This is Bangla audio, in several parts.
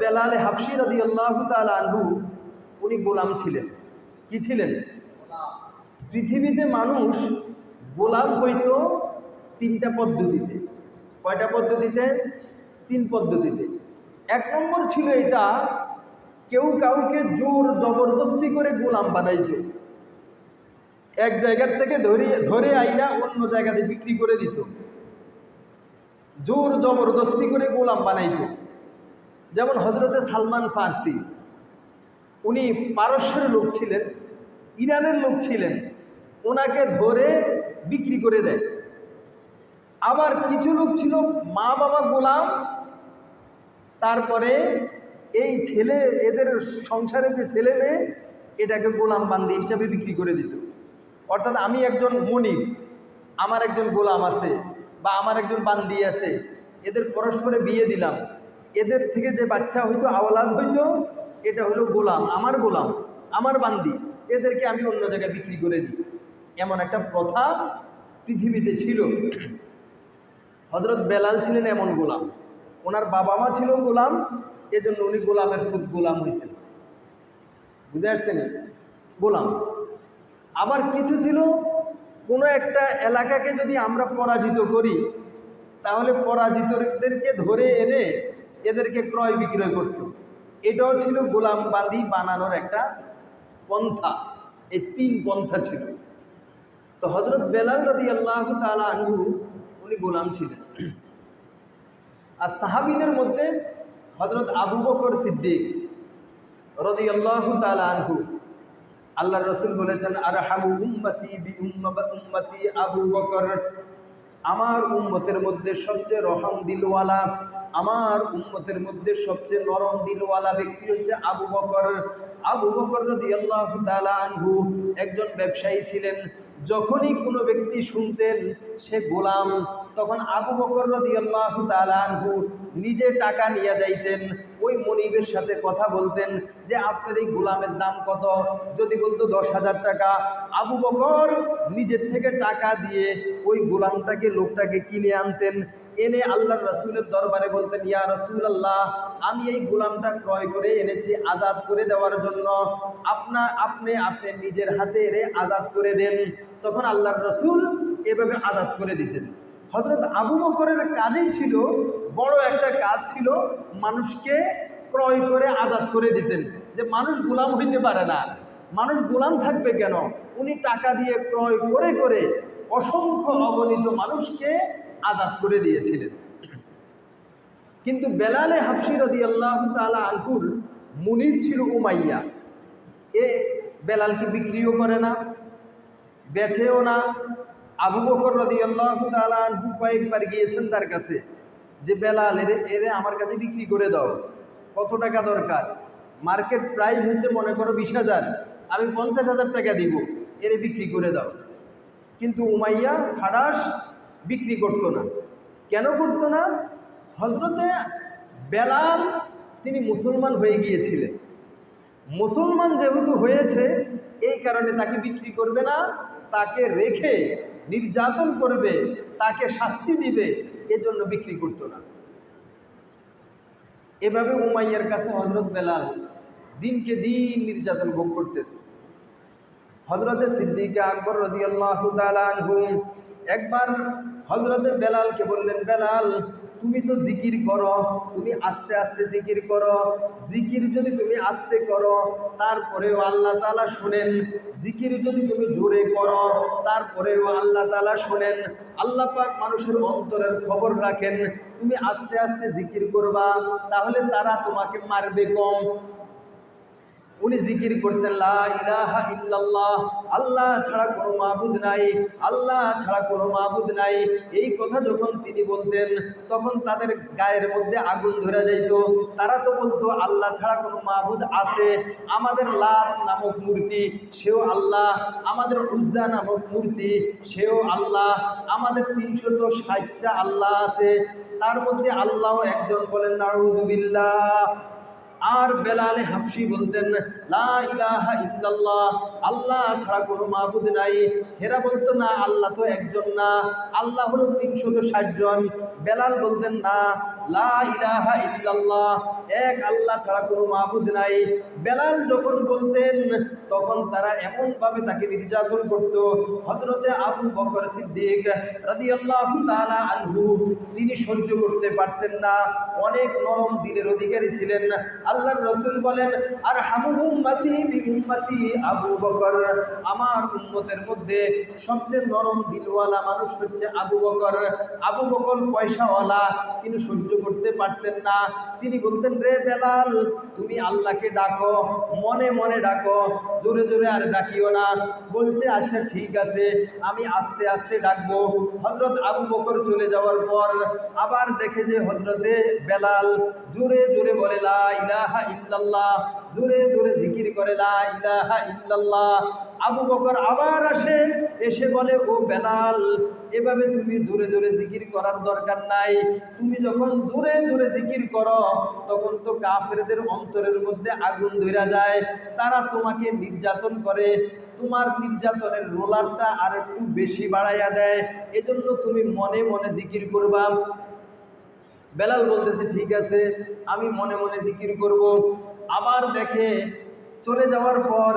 বেলাল হাফসি রদি আল্লাহ আনহু, উনি গোলাম ছিলেন। কি ছিলেন? পৃথিবীতে মানুষ গোলাম হইতো তিনটা পদ্ধতিতে। কয়টা পদ্ধতিতে? তিন পদ্ধতিতে। এক নম্বর ছিল এটা, কেউ কাউকে জোর জবরদস্তি করে গোলাম বানাইত। এক জায়গার থেকে ধরিয়ে ধরে আইনা অন্য জায়গাতে বিক্রি করে দিত। জোর জবরদস্তি করে গোলাম বানাইত। যেমন হজরতে সালমান ফার্সি, উনি পারস্যের লোক ছিলেন, ইরানের লোক ছিলেন, ওনাকে ধরে বিক্রি করে দেয়। আবার কিছু লোক ছিল মা বাবা গোলাম, তারপরে এই ছেলে, এদের সংসারে যে ছেলে মেয়ে, এটাকে গোলাম বান্দি হিসাবে বিক্রি করে দিত। অর্থাৎ আমি একজন মনিব, আমার একজন গোলাম আছে বা আমার একজন বান্দি আছে, এদের পরস্পরে বিয়ে দিলাম এদের থেকে যে বাচ্চা হইতো, আওলাদ হইতো, এটা হলো গোলাম, আমার গোলাম, আমার বান্দি। এদেরকে আমি অন্য জায়গায় বিক্রি করে দিই। এমন একটা প্রথা পৃথিবীতে ছিল। হজরত বেলাল ছিলেন এমন গোলাম। ওনার বাবা মা ছিল গোলাম, এজন্য উনি গোলামের খুব গোলাম হয়েছেন বুঝে আসছেন? গোলাম। আবার কিছু ছিল, কোনো একটা এলাকাকে যদি আমরা পরাজিত করি, তাহলে পরাজিতদেরকে ধরে এনে এদেরকে ক্রয় বিক্রয় করত। এটাও ছিল গোলাম বান্দি বানানোর একটা পন্থা। এই তিন পন্থা ছিল। তো হজরত বেলাল রদি আল্লাহ তালা আনহু, উনি গোলাম ছিলেন। আর সাহাবিদের মধ্যে হজরত আবু বকর সিদ্দিক রদি আল্লাহ তালা আনহু আল্লাহ রসুল বলেছেন আর হাবু উম্মতি বি উম্মতি আবু বকর। আমার উম্মতের মধ্যে সবচেয়ে রহম দিলওয়ালা, আমার উম্মতের মধ্যে সবচেয়ে নরম দিলওয়ালা ব্যক্তি হচ্ছে আবু বকর। আবু বকর রদি আল্লাহ আনহু একজন ব্যবসায়ী ছিলেন। যখনই কোনো ব্যক্তি শুনতেন সে গোলাম, তখন আবু বকর রদি আল্লাহ আনহু নিজে টাকা নিয়ে যাইতেন। ওই মনিবের সাথে কথা বলতেন যে, আপনার এই গোলামের দাম কত? যদি বলতো, দশ হাজার টাকা। আবু বকর নিজের থেকে টাকা দিয়ে ওই গোলামটাকে, লোকটাকে কিনে আনতেন। এনে আল্লাহ রসুলের দরবারে বলতেন, ইয়া রসুল আল্লাহ আমি এই গোলামটা ক্রয় করে এনেছি আজাদ করে দেওয়ার জন্য। আপনা, আপনি আপনি নিজের হাতে এনে আজাদ করে দেন। তখন আল্লাহর রসুল এভাবে আজাদ করে দিতেন। হজরত আবু বকরের কাজই ছিল, বড় একটা কাজ ছিল মানুষকে ক্রয় করে আজাদ করে দিতেন। যে মানুষ গোলাম হইতে পারে না। মানুষ গোলাম থাকবে কেন? উনি টাকা দিয়ে ক্রয় করে করে অসংখ্য অগণিত মানুষকে আজাদ করে দিয়েছিলেন। কিন্তু বেলালে হাফসি রদি আল্লাহ তালা আনহুর মুনির ছিল উমাইয়া। এ বেলালকে বিক্রিও করে না বেছেও না। আবু বকর রদি আল্লাহ তালা আনহু কয়েকবার গিয়েছেন তার কাছে, যে বেলাল, এরে এরে আমার কাছে বিক্রি করে দাও। কত টাকা দরকার? মার্কেট প্রাইস হচ্ছে মনে করো বিশ হাজার। আমি পঞ্চাশ হাজার টাকা দিব, এরে বিক্রি করে দাও। কিন্তু উমাইয়া খাডাস বিক্রি করতো না। কেন করতো না? হজরতে বেলাল, তিনি মুসলমান হয়ে গিয়েছিলেন। মুসলমান যেহেতু হয়েছে, এই কারণে তাকে বিক্রি করবে না, তাকে রেখে নির্যাতন করবে, তাকে শাস্তি দিবে, এজন্য বিক্রি করতো না। এভাবে উমাইয়ার কাছে হজরত বেলাল দিনকে দিন নির্যাতন ভোগ করতেছে। হজরতে সিদ্দিকে আকবর রদিয়াল্লাহ তালানহু একবার হজরতে বেলালকে বললেন, বেলাল তুমি তো জিকির করো, তুমি আস্তে আস্তে জিকির করো। জিকির যদি তুমি আস্তে করো, তারপরেও আল্লাহ তালা শোনেন। জিকির যদি তুমি জোরে করো, তারপরেও আল্লাহ তালা শোনেন। আল্লাহ পাক মানুষের অন্তরের খবর রাখেন, তুমি আস্তে আস্তে জিকির করবা, তাহলে তারা তোমাকে মারবে কম। উনি জিকির করতেন, লা ইলাহা ইল্লাল্লাহ। আল্লাহ ছাড়া কোনো মাহবুদ নাই, আল্লাহ ছাড়া কোনো মাহবুদ নাই। এই কথা যখন তিনি বলতেন, তখন তাদের গায়ের মধ্যে আগুন ধরে যাইত। তারা তো বলতো, আল্লাহ ছাড়া কোনো মাহবুদ আছে। আমাদের লাভ নামক মূর্তি, সেও আল্লাহ। আমাদের উজ্জা নামক মূর্তি, সেও আল্লাহ। আমাদের তিনশত ষাটটা আল্লাহ আছে। তার মধ্যে আল্লাহ একজন বলেন নাউজুবিল্লাহ আর বেলালে হাফসি বলতেন লা ইলাহা ইল্লাল্লাহ, আল্লাহ ছাড়া কোনো মাবুদ নাই। হেরা বলতো না, আল্লাহ তো একজন না। আল্লাহ হলো তিনশত ষাট জন। বেলাল বলতেন না, লা ইলাহা ইল্লাল্লাহ, এক আল্লাহ ছাড়া কোনো মাবুদ নাই। বেলাল যখন বলতেন, তখন তারা এমনভাবে তাকে নির্যাতন করত। হজরতে আবু বকর সিদ্দিক রাদিয়াল্লাহু তাআলা আনহু, তিনি সহ্য করতে পারতেন না। অনেক নরম দিনের অধিকারী ছিলেন। আল্লাহর রসুল বলেন আর হামুর উম্মতি বি আবু বকর। আমার উম্মতের মধ্যে সবচেয়ে নরম দিলওয়ালা মানুষ হচ্ছে আবু বকর। আবু বকর পয়সাওয়ালা, তিনি সহ্য করতে পারতেন না। তিনি বলতেন, রে বেলাল, তুমি আল্লাহকে ডাকো, মনে মনে ডাকো, জোরে জোরে আর ডাকিও না। বলছে আচ্ছা ঠিক আছে, আমি আস্তে আস্তে ডাকবো। হজরত আবু বকর চলে যাওয়ার পর আবার দেখে যে হজরতে বেলাল জোরে জোরে বলে, লা ইলাহা ইল্লাল্লাহ। জোরে জোরে জিকির করে, লা ইলাহা আবু বকর আবার আসে, এসে বলে, ও বেলাল, এভাবে তুমি জোরে জোরে জিকির করার দরকার নাই। তুমি যখন জোরে জোরে জিকির করো, তখন তো কাফেরদের অন্তরের মধ্যে আগুন ধরা যায়। তারা তোমাকে নির্যাতন করে। তোমার নির্যাতনের রোলারটা আর একটু বেশি বাড়াইয়া দেয়। এজন্য তুমি মনে মনে জিকির করবা। বেলাল বলতেছে, ঠিক আছে, আমি মনে মনে জিকির করব। আবার দেখে চলে যাওয়ার পর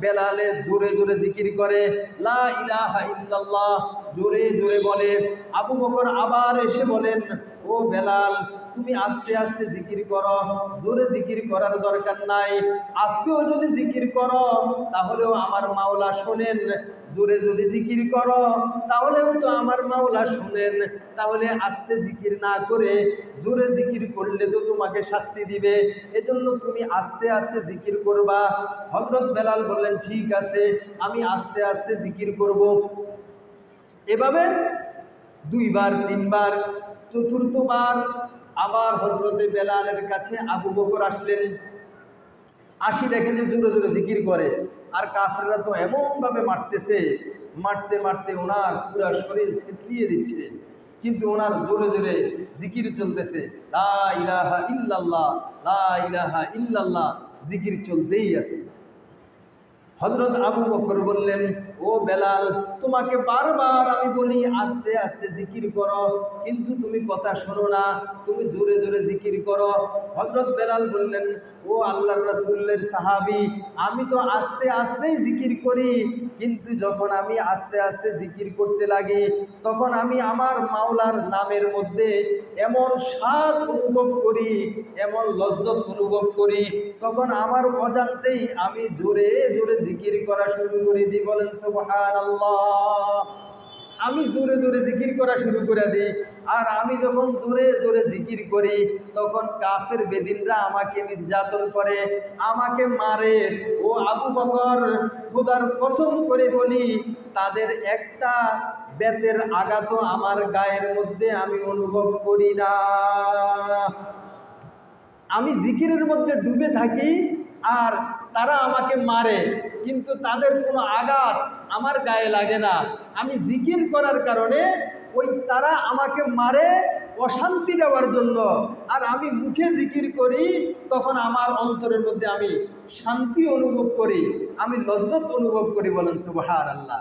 বেলালে জোরে জোরে জিকির করে, লা ইলাহা ইল্লাল্লাহ। জোরে জোরে বলে। আবু বকর আবার এসে বলেন, ও বেলাল তুমি আস্তে আস্তে জিকির করো, জোরে জিকির করার দরকার নাই। আস্তেও যদি জিকির করো, তাহলেও আমার মাওলা শোনেন। জোরে যদি জিকির করো, তাহলেও তো আমার মাওলা শোনেন। তাহলে আস্তে জিকির না করে জোরে জিকির করলে তো তোমাকে শাস্তি দিবে। এজন্য তুমি আস্তে আস্তে জিকির করবা। হজরত বেলাল বললেন, ঠিক আছে, আমি আস্তে আস্তে জিকির করব। এভাবে দুইবার, তিনবার, চতুর্থবার আবার হজরতে বেলালের কাছে আবু বকর আসলেন। আসি দেখে যে জোরে জোরে জিকির করে। আর কাফেররা তো এমনভাবে মারতেছে, মারতে মারতে ওনার পুরা শরীর থেতলিয়ে দিচ্ছে। কিন্তু ওনার জোরে জোরে জিকির চলতেছে। লা ইলাহা ইল্লাল্লাহ, লা ইলাহা ইল্লাল্লাহ জিকির চলতেই আছে। হজরত আবু বকর বললেন, ও বেলাল, তোমাকে বারবার আমি বলি, আস্তে আস্তে জিকির করো, কিন্তু তুমি কথা শোনো না। তুমি জোরে জোরে জিকির করো। হজরত বেলাল বললেন, ও আল্লাহ রসুল্লের সাহাবি, আমি তো আস্তে আস্তেই জিকির করি, কিন্তু যখন আমি আস্তে আস্তে জিকির করতে লাগি, তখন আমি আমার মাওলার নামের মধ্যে এমন স্বাদ অনুভব করি, এমন লজ্জত অনুভব করি, তখন আমার অজান্তেই আমি জোরে জোরে জিকির করা শুরু করে দিই। বলেন সুবহান আমি জোরে জোরে জিকির করা শুরু করে দিই। আর আমি যখন জোরে জোরে জিকির করি, তখন কাফের বেদিনরা আমাকে নির্যাতন করে, আমাকে মারে। ও আবু বকর, খোদার কসম করে বলি, তাদের একটা বেতের আঘাতও আমার গায়ের মধ্যে আমি অনুভব করি না। আমি জিকিরের মধ্যে ডুবে থাকি, আর তারা আমাকে মারে। কিন্তু তাদের কোনো আঘাত আমার গায়ে লাগে না। আমি জিকির করার কারণে ওই তারা আমাকে মারে অশান্তি দেওয়ার জন্য। আর আমি মুখে জিকির করি, তখন আমার অন্তরের মধ্যে আমি শান্তি অনুভব করি, আমি লজ্জত অনুভব করি বলেন সুবাহার আল্লাহ